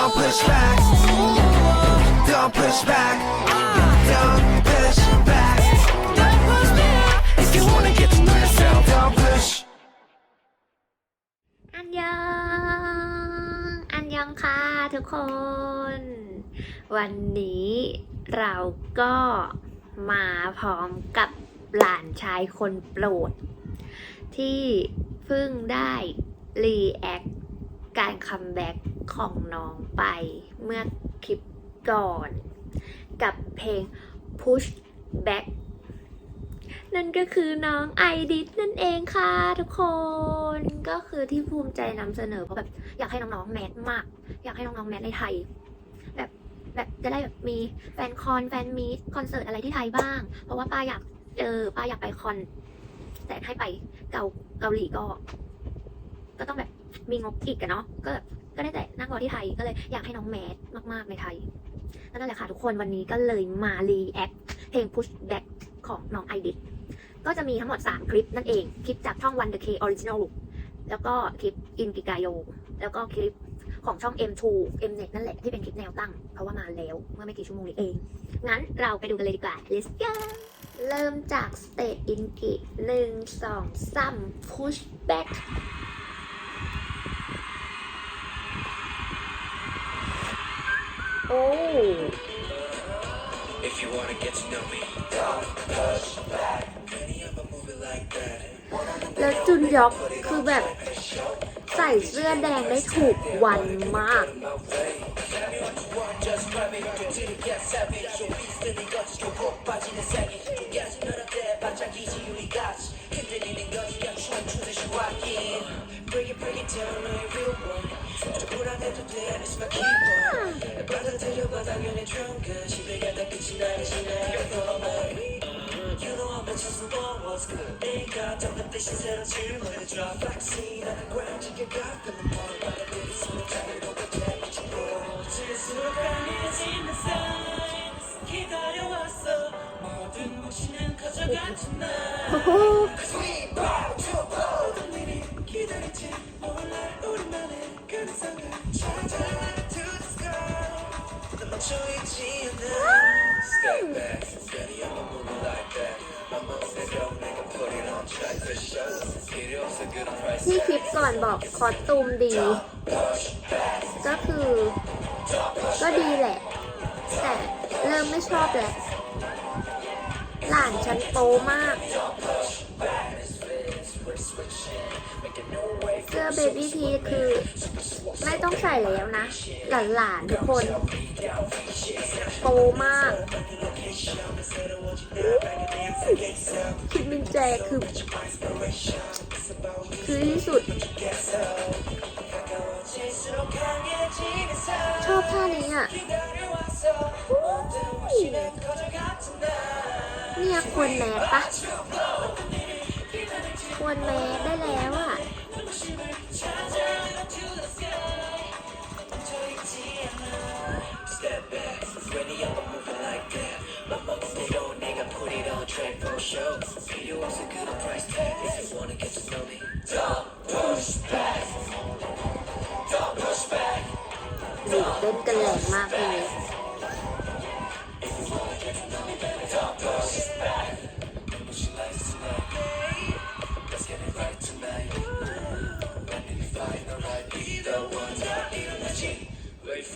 Don't push back. Don't push back. Don't push back. Don't push back. If you wanna get to know yourself, don't push. อันยอง อันยองค่ะทุกคน วันนี้เราก็มาพร้อมกับหลานชายคนโปรด ที่เพิ่งได้รีแอคการคัมแบ็ก ของน้องไปเมื่อคลิปก่อน กับเพลง push back นั่นก็คือน้องไอดิสนั่นเองค่ะทุกคนก็คือที่ภูมิใจนำเสนอเพราะแบบอยากให้น้องๆแมสมาก อยากให้น้องๆแมสในไทย แบบแบบจะได้แบบมีแฟนคอนแฟนมีตคอนเสิร์ตอะไรที่ไทยบ้าง เพราะว่าป้าอยากเจอป้าอยากไปคอน แต่ให้ไปเกาเกาหลีก็ ก็ต้องแบบมีงบอีกอะเนาะก็แบบ ก็ได้แต่นั่งรอที่ไทยก็เลยอยากให้น้องแมสมากๆในไทยนั่นแหละค่ะทุกคนวันนี้ก็เลยมารีแอคเพลง push back ของน้องไอดิสก็จะมีทั้งหมด 3 คลิปนั่นเอง คลิปจากช่อง One The K Original แล้วก็คลิป In g i g a y o แล้วก็คลิปของช่อง M2 Mnet นั่นแหละที่เป็นคลิปแนวตั้ง เพราะว่ามาแล้วเมื่อไม่กี่ชั่วโมงนี้เอง งั้นเราไปดูกันเลยดีกว่า Let's go เริ่มจาก State In g i หนึ่งสองสาม Push Back โอ้ If you wanna get to know me, don't push back. Many of them move it like that. แล้วจุนยอกคือแบบใส่เสื้อแดงได้ถูกวันมาก 무서워서 네가 답답해진 새로 질러야죠. 플락시다. ที่คลิปก่อนบอกคอสตูมดี ก็คือ ก็ดีแหละ แต่เริ่มไม่ชอบแหละหลานฉันโตมาก เสื้อเบบี้ทีคือ ไม่ต้องใส่แล้วนะ หลานๆทุกคน โตมาก คิดมินแจคือ คือที่สุด ชอบท่านี้อะเนี่ยควรแมสปะควรแมสได้แล้วอะ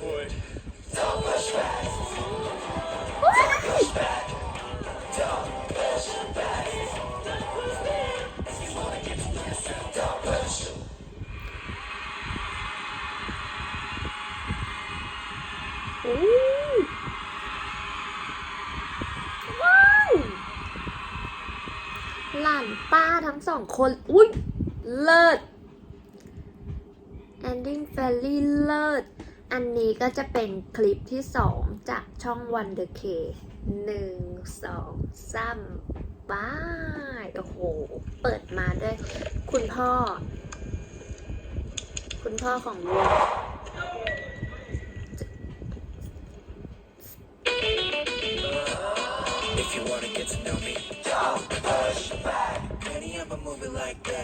หลานป้าทั้งสองคน อุ้ยเลิศ Ending Fairy เลิศ อันนี้ก็จะเป็นคลิปที่สองจากช่อง Wonder K หนึ่งสองสามป้ายโอ้โห เปิดมาด้วย คุณพ่อ คุณพ่อของวง If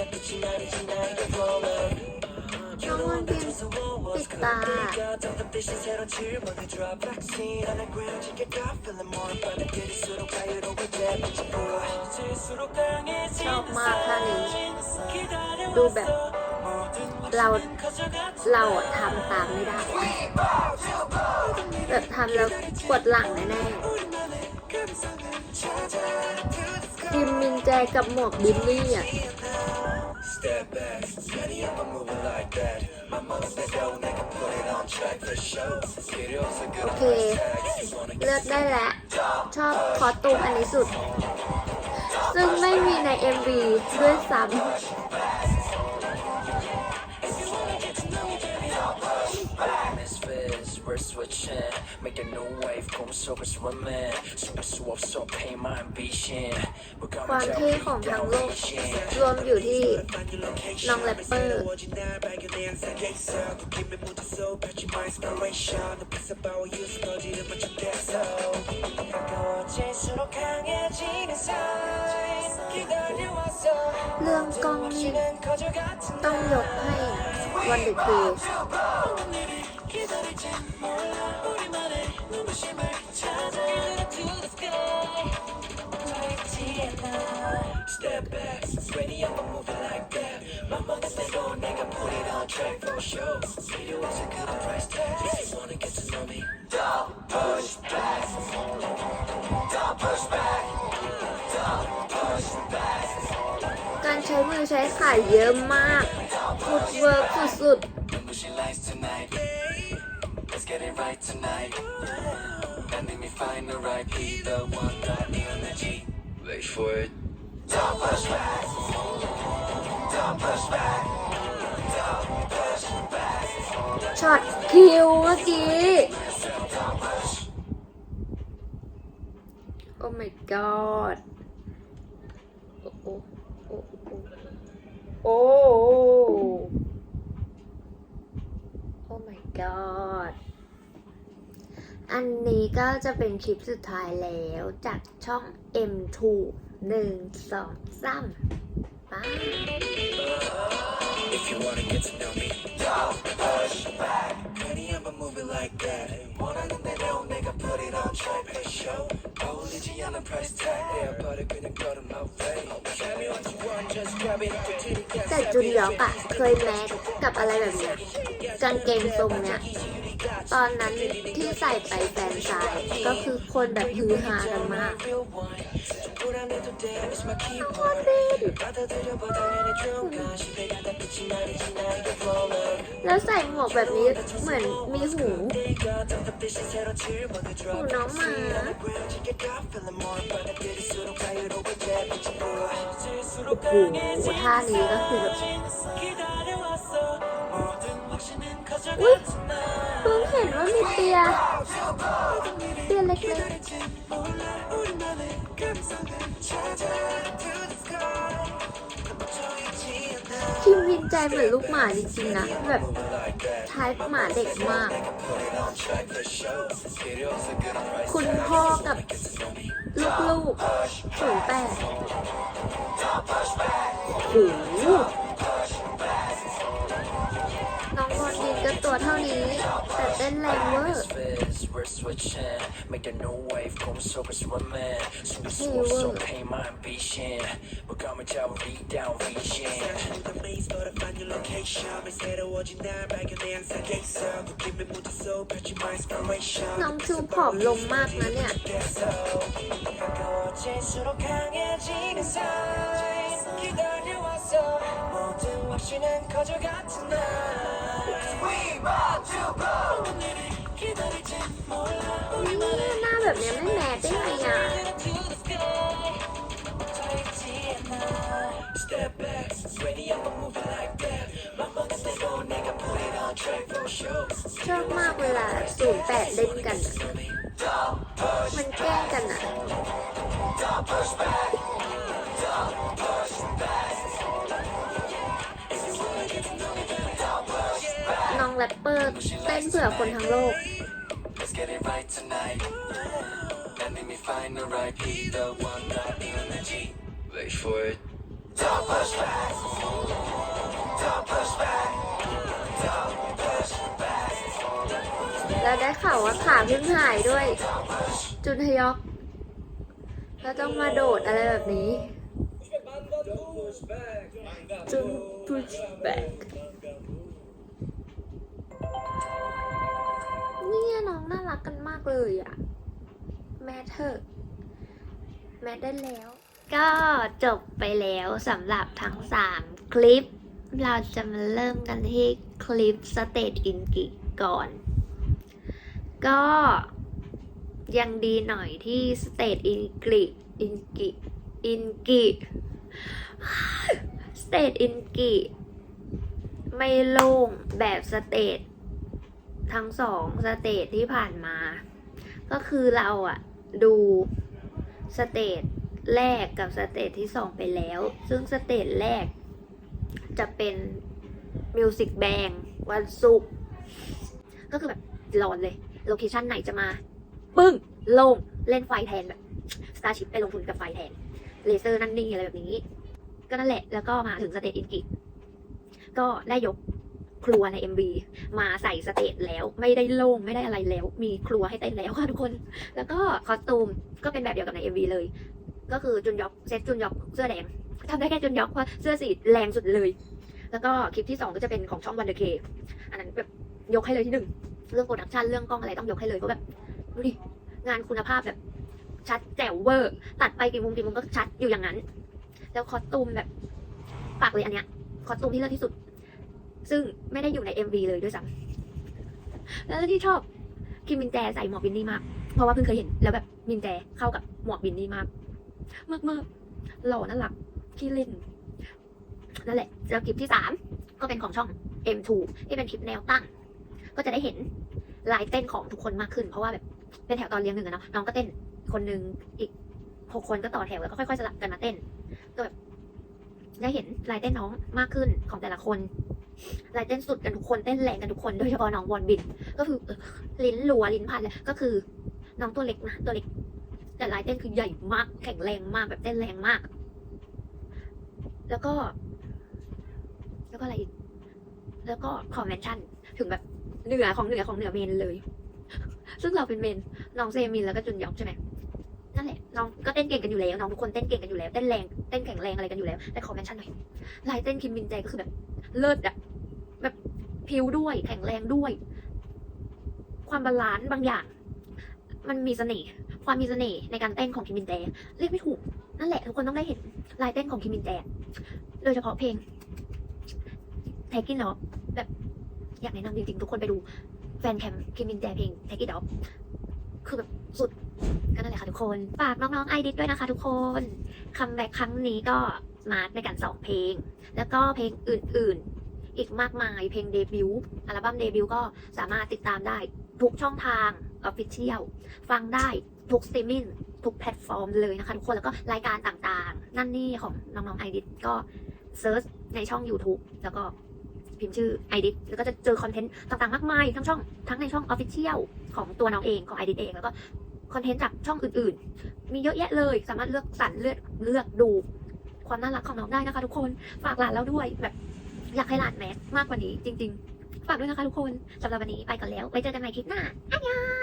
ชอบมากท่านี้ ดูแบบ เราเราทำตามไม่ได้ แบบทำแล้วปวดหลังแน่แน่จิมมินแจกับหมวกบิลลี่อะ Step back, ready up, I'm moving like that. My money's back out, nigga, put it on track for sure. Get it off a โอ good เค price tag. You wanna เลือกได้แล้ว ชอบคอสตูมอันนี้สุด ซึ่งไม่มีใน MV ด้วยซ้ Misfits, we're switching. Make a new wave, come super swimming. Super swap, so pay my ambition. We're ำ coming ความ down, เท่ we ของทั้ง down โลก vision. รวมอยู่ที่น้องแรปเปอร์ เรื่องกล้องนี่ต้องยกให้วันเด k เค Step ขาเยอะมากฟุตเวิร์กสุด Remember she likes tonight. Let's get it right tonight. Letting me find the right beat, the one that need energy. Wait for it. Don't push back. Don't push back. Don't push back. ๆช็อตคิวเมื่อกี้โอ้ my god โอ้โอ้ โอ้โอ้โอ้ my god อันนี้ก็จะเป็นคลิปสุดท้ายแล้วจากช่อง M2 หนึ่งสองสามไป If you wanna get to know me, don't push back. Ready up and move it like that. 원하는 대로 내가 put it on track. Hey show. 어울리지 않는 price tag. Yeah, but it 그냥 걸음 my way. Tell me what you want, just grab it. แต่จุนยอกอะเคยแมสกับอะไรแบบเนี้ยกางเกงทรงเนี้ยตอนนั้นที่ใส่ไปแฟนซายก็คือคนแบบฮือฮากันมาก แล้วใส่หมวกแบบนี้เหมือนมีหูหูน้องหมาโอ้โหท่านี้ก็คือแบบอุ๊ยเพิ่งเห็นว่ามีเตียเตียเล็กๆ คิมวินใจเหมือนลูกหมาจริงๆนะ แบบทายหมาเด็กมาก คุณพ่อกับลูกๆศูนย์แปดโอ้น้องบอลดินก็ตัวเท่านี้ แต่เต้นแรงเวอร์ We're switching, make a new wave, come super swimming. Super Hey, swap, so whoa. pay my ambition. We're coming down, we down vision. the maze, but I find your location. 매 새로워진 날 발견해 항상 계속 느낌을 묻어서 펼친 my inspiration. น้องชูผอมลงมากนะเนี่ย 가까워질수록 강해지는 sign 기다려왔어 모든 확신은 거저같은 날 นี่หน้าแบบเนี้ยไม่แมทได้ไงอะ Step back, ready, I'ma move it like that. My focus is on, nigga, put it on track, no show. ชอบมากเวลาสูงแปดเล่นกันอะ เต้นเผื่อคนทั้งโลก Let's get it right tonight. And let me find the right beat, the one got the energy. Wait for it. Don't push back. Don't push back. Don't push back. แล้วได้ข่าวว่าขาเพิ่งหายด้วย จุนฮยอก แล้วต้องมาโดดอะไรแบบนี้ จุน push back เนี่ย รักกันมากเลยอะแมทเถอแมทได้แล้ว ก็จบไปแล้วสำหรับทั้ง 3 คลิป เราจะมาเริ่มกันที่คลิปสเตจอินกิก่อน ก็ยังดีหน่อยที่สเตจอินกิอินกิอินกิสเตจอินกิไม่โล่งแบบสเตจ ทั้งสองสเตจที่ผ่านมา ก็คือเราอะดูสเตจแรกกับสเตจที่สองไปแล้ว ซึ่งสเตจแรกจะเป็นมิวสิกแบงวันศุกร์ก็คือแบบร้อนเลย โลเคชันไหนจะมา ปึ้ง ลง เล่นไฟแทนแบบสตาร์ชิพไปลงทุนกับไฟแทน เลเซอร์นั่นนี่อะไรแบบนี้ ก็นั่นแหละ แล้วก็มาถึงสเตจอินกิก็ได้ยก ครัวใน MV มาใส่สเตจแล้วไม่ได้โล่งไม่ได้อะไรแล้ว มีครัวให้เต้นแล้วค่ะทุกคน แล้วก็คอสตูมก็เป็นแบบเดียวกับใน MV เลย ก็คือจุนยอกเซตจุนยอกเสื้อแดงทำได้แค่จุนยอกเพราะเสื้อสีแรงสุดเลย แล้วก็คลิปที่สองก็จะเป็นของช่องวันเดอร์เคอันนั้นแบบยกให้เลยที่หนึ่งเรื่องโปรดักชันเรื่องกล้องอะไรต้องยกให้เลยเพราะแบบดูดิงานคุณภาพแบบชัดแจ๋วเวอร์ ตัดไปกี่มุมกี่มุมก็ชัดอยู่อย่างนั้น แล้วคอสตูมแบบปากเลยอันเนี้ยคอสตูมที่เลิศที่สุด ซึ่งไม่ได้อยู่ใน MV เลยด้วยซ้ำแล้วที่ชอบคิมมินแจใส่หมวกบินนี่มาก เพราะว่าเพิ่งเคยเห็น แล้วแบบมินแจเข้ากับหมวกบินนี่มากมากมากๆหล่อน่ารักที่เล่นนั่นแหละแล้วคลิปที่สามก็เป็นของช่อง M2 ที่เป็นคลิปแนวตั้ง ก็จะได้เห็นลายเต้นของทุกคนมากขึ้น เพราะว่าแบบเป็นแถวตอนเลี้ยงหนึ่งอะเนาะน้องก็เต้นคนหนึ่งอีกหกคนก็ต่อแถวแล้วก็ค่อยๆสลับกันมาเต้นก็แบบได้เห็นลายเต้นน้องมากขึ้นของแต่ละคน ลายเต้นสุดกันทุกคนเต้นแรงกันทุกคนโดยเฉพาะน้องวอนบิน ก็คือลิ้นรัวลิ้นพันเลยก็คือ น้องตัวเล็กนะตัวเล็ก แต่ลายเต้นคือใหญ่มาก แข็งแรงมากแบบเต้นแรงมาก แล้วก็ แล้วก็อะไรอีกแล้วก็คอมเมนชั่นถึงแบบเหนือของเหนือของเหนือเมนเลย ซึ่งเราเป็นเมนน้องเซมินแล้วก็จุนยอกใช่ไหมนั่นแหละน้องก็เต้นเก่งกันอยู่แล้วน้องทุกคนเต้นเก่งกันอยู่แล้วเต้นแรงเต้นแข็งแรงอะไรกันอยู่แล้วแต่คอมเมนชั่นหน่อยลายเต้นคิมมินแจก็คือแบบเลิศอะ พิวด้วย แข็งแรงด้วย ความบาลานซ์บางอย่าง มันมีเสน่ห์ความมีเสน่ห์ในการเต้นของคิมมินแจเรียกไม่ถูก นั่นแหละทุกคนต้องได้เห็นลายเต้นของคิมมินแจโดยเฉพาะเพลงแท็กกิ้นเนาะแบบอยากแนะนำจริงๆ ทุกคนไปดู แฟนแคมคิมมินแจเพลงแท็กกิ้นเนาะคือแบบสุดก็นั่นแหละค่ะทุกคน ฝากน้องๆไอดิสด้วยนะคะทุกคนคัมแบ็กครั้งนี้ก็มาในการสองเพลง แล้วก็เพลงอื่นๆ อีกมากมาย เพลงเดบิวต์อัลบั้มเดบิวต์ก็สามารถติดตามได้ ทุกช่องทางออฟฟิเชียลฟังได้ทุกสตรีมมิ่งทุกแพลตฟอร์มเลยนะคะทุกคนแล้วก็รายการต่างๆ นั่นนี่ของน้องๆไอดิสก็เซิร์ชในช่อง YouTube แล้วก็พิมพ์ชื่อ i d i t แล้วก็จะเจอคอนเทนต์ต่างๆ มากมาย ทั้งช่อง ทั้งในช่อง Official ของตัวน้องเองของ i d i t เอง แล้วก็คอนเทนต์จากช่องอื่นๆ มีเยอะแยะเลย สามารถเลือกสรรเลือกเลือกดู ความน่ารักของน้องได้นะคะทุกคน ฝากหลานแล้วด้วยแบบ อยากให้หลานแมสมากกว่านี้จริง ๆ ฝากด้วยนะคะทุกคนสำหรับวันนี้ไปก่อนแล้วไว้เจอกันใหม่คลิปหน้าอันยอง